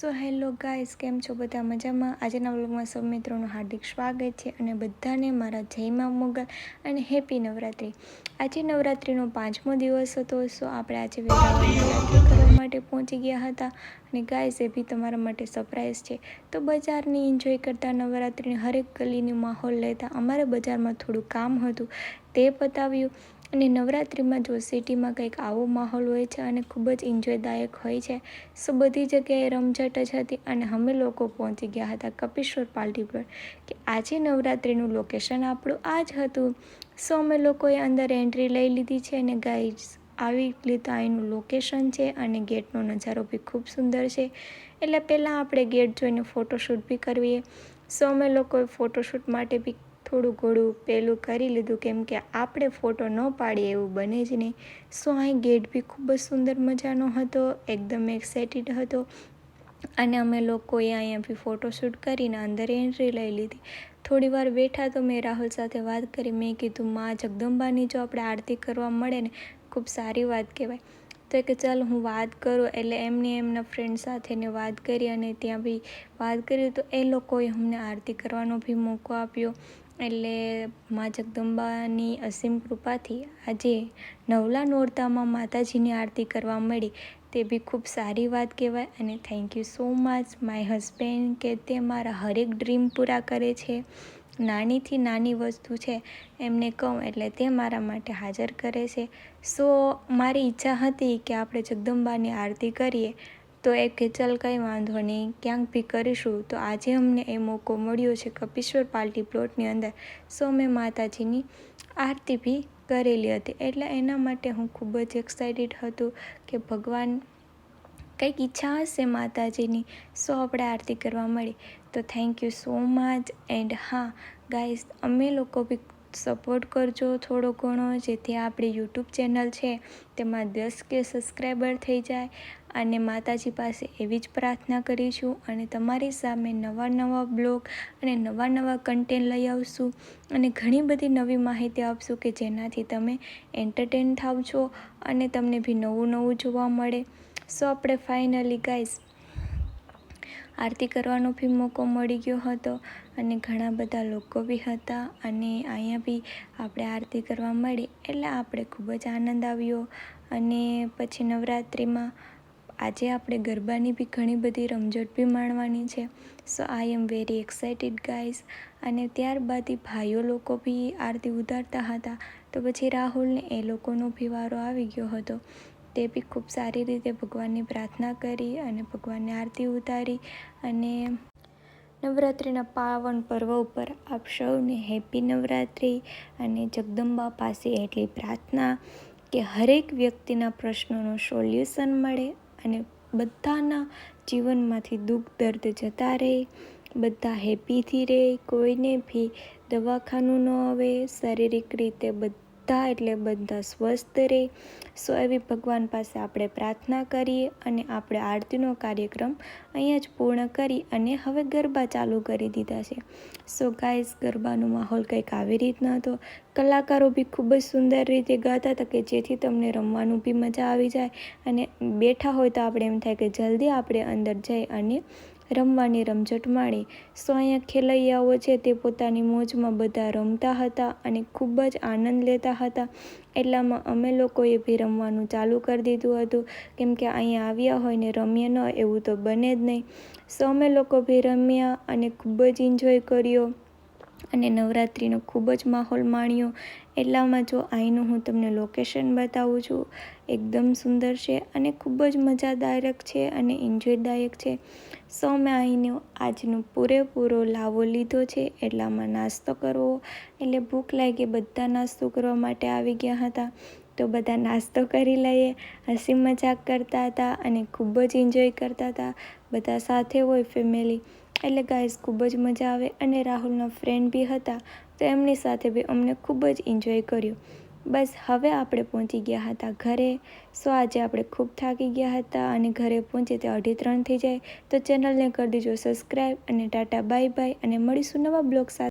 So hello guys, કેમ છો બધા મજામાં? આજના વ્લોગમાં સૌ મિત્રોનું હાર્દિક સ્વાગત છે અને બધાને મારા જયમાં મોગલ અને હેપી નવરાત્રિ. આજે નવરાત્રિનો પાંચમો દિવસ હતો, સો આપણે આજે વેરાવળ કરવા માટે પહોંચી ગયા હતા. અને ગાઈસ, એ બી તમારા માટે સરપ્રાઈઝ છે. તો બજારની એન્જોય કરતા નવરાત્રિની હરેક ગલીની માહોલ લેતા અમારે બજારમાં થોડું કામ હતું. તે પતાવ્યું અને નવરાત્રિમાં જો સિટીમાં કંઈક આવો માહોલ હોય છે અને ખૂબ જ એન્જોયદાયક હોય છે, સો બધી જગ્યાએ રમઝટ જ હતી અને અમે લોકો પહોંચી ગયા હતા કપિશ્વર પ્લોટ કે આજે નવરાત્રિનું લોકેશન આપણું આ જ હતું. સો અમે લોકોએ અંદર એન્ટ્રી લઈ લીધી છે અને ગાઈડ્સ આવી રીતે અહીંનું લોકેશન છે અને ગેટનો નજારો બી ખૂબ સુંદર છે. એટલે પહેલાં આપણે ગેટ જોઈને ફોટોશૂટ બી કરીએ સો અમે લોકોએ ફોટોશૂટ માટે બી થોડું ઘોડું પેલું કરી લીધું કેમ કે આપણે ફોટો ન પાડીએ એવું બને જ નહીં. સો અહીં ગેટ બી ખૂબ જ સુંદર મજાનો હતો, એકદમ એક્સાઇટેડ હતો. અને અમે લોકોએ અહીંયા બી ફોટોશૂટ કરીને અંદર એન્ટ્રી લઈ લીધી. થોડી વાર બેઠા તો મેં રાહુલ સાથે વાત કરી. મેં કીધું, માં, જગદંબાની જો આપણે આરતી કરવા મળે ને, ખૂબ સારી વાત કહેવાય. તો કે, ચાલ, હું વાત કરું. એટલે એમને એમના ફ્રેન્ડ સાથેને વાત કરી અને ત્યાં બી વાત કરી. તો એ લોકોએ અમને આરતી કરવાનો બી મોકો આપ્યો. એટલે મા જગદંબાની અસીમ કૃપાથી આજે નવલા નોરતામાં માતાજીની આરતી કરવા મળી. તે બી ખૂબ સારી વાત કહેવાય અને thank you so much my husband કે તે મારા હરેક ડ્રીમ પૂરા કરે છે. નાનીથી નાની વસ્તુ છે, એમને કહું એટલે તે મારા માટે હાજર કરે છે. સો મારી ઈચ્છા હતી કે આપણે જગદંબાની આરતી કરીએ. તો એ કે, ચાલ, કંઈ વાંધો નહીં, ક્યાંક બી કરીશું. તો આજે અમને એ મોકો મળ્યો છે કપિશ્વર પાર્ટી પ્લોટની અંદર. સો મેં માતાજીની આરતી બી કરેલી હતી. એટલે એના માટે હું ખૂબ જ એક્સાઇટેડ હતું કે ભગવાન કંઈક ઈચ્છા હશે માતાજીની, સો આપણે આરતી કરવા મળી. તો thank you so much and હા ગાઈઝ અમે લોકો બી સપોર્ટ કરજો થોડો ઘણો, જેથી આપણી યુટ્યુબ ચેનલ છે, તેમાં દસ કે સબસ્ક્રાઈબર થઈ જાય. અને માતાજી પાસે એવી જ પ્રાર્થના કરીશું અને તમારી સામે નવા નવા બ્લોગ અને નવા નવા કન્ટેન્ટ લઈ આવશું અને ઘણી બધી નવી માહિતી આપશું કે જેનાથી તમે એન્ટરટેન થાવ છો અને તમને બી નવું નવું જોવા મળે. સો આપણે ફાઇનલી ગાઈઝ આરતી કરવાનો બી મોકો મળી ગયો હતો અને ઘણા બધા લોકો બી હતા અને અહીંયા બી આપણે આરતી કરવા મળી એટલે આપણે ખૂબ જ આનંદ આવ્યો. અને પછી નવરાત્રિમાં આજે આપણે ગરબાની બી ઘણી બધી રમઝટ બી માણવાની છે. So I am very excited guys અને ત્યારબાદ ભાઈઓ લોકો બી આરતી ઉતારતા હતા. તો પછી રાહુલને એ લોકોનો બી વારો આવી ગયો હતો. તે બી ખૂબ સારી રીતે ભગવાનની પ્રાર્થના કરી અને ભગવાનની આરતી ઉતારી અને નવરાત્રિના પાવન પર્વ ઉપર આપ સૌને હેપી નવરાત્રિ અને જગદંબા પાસે એટલી પ્રાર્થના કે હરેક વ્યક્તિના પ્રશ્નોનું સોલ્યુશન મળે અને બધાના જીવનમાંથી દુઃખ, દર્દ જતા રહે, બધા હેપીથી રહે, કોઈને બી દવાખાનું ન આવે, શારીરિક રીતે બધા બધા એટલે બધા સ્વસ્થ રહે. સો એવી ભગવાન પાસે આપણે પ્રાર્થના કરીએ અને આપણે આરતીનો કાર્યક્રમ અહીંયા જ પૂર્ણ કરી અને હવે ગરબા ચાલુ કરી દીધા છે. સો ગાઈઝ ગરબાનો માહોલ કંઈક આવી રીતનો હતો. કલાકારો બી ખૂબ જ સુંદર રીતે ગાતા હતા કે જેથી તમને રમવાનું બી મજા આવી જાય અને બેઠા હોય તો આપણે એમ થાય કે જલ્દી આપણે અંદર જઈ અને રમવાની રમઝટ માણી. સો અહીંયા ખેલૈયાઓ છે તે પોતાની મોજમાં બધા રમતા હતા અને ખૂબ જ આનંદ લેતા હતા. એટલામાં અમે લોકોએ બી રમવાનું ચાલુ કરી દીધું હતું. કેમ કે અહીંયા આવ્યા હોય ને રમીએ ન એવું તો બને જ નહીં. સો અમે લોકો બી રમ્યા અને ખૂબ જ એન્જોય કર્યો. અને નવરાત્રિનો ખૂબ જ માહોલ માણ્યો. એટલામાં જો અહીંનું હું તમને લોકેશન બતાવું છું, એકદમ સુંદર છે અને ખૂબ જ મજાદાયક છે અને એન્જોયદાયક છે. સો મેં અહીંનો આજનો પૂરેપૂરો લાવો લીધો છે, એટલામાં નાસ્તો કરવો. એટલે ભૂખ લાગી બધા નાસ્તો કરવા માટે આવી ગયા હતા. તો બધા નાસ્તો કરી લઈએ, હસી મજાક કરતા હતા અને ખૂબ જ એન્જોય કરતા હતા. બધા સાથે હોય ફેમિલી એટલે ગાઈઝ ખૂબ જ મજા આવે. અને રાહુલના ફ્રેન્ડ બી હતા, તો એમની સાથે બી અમને ખૂબ જ એન્જોય કર્યું. બસ હવે આપણે પહોંચી ગયા હતા ઘરે. સો આજે આપણે ખૂબ થાકી ગયા હતા અને ઘરે પહોંચે તે અઢી ત્રણ થઈ જાય. તો ચેનલને કરી દેજો સબસ્ક્રાઈબ અને ટાટા બાય બાય અને મળીશું નવા બ્લોગ સાથે.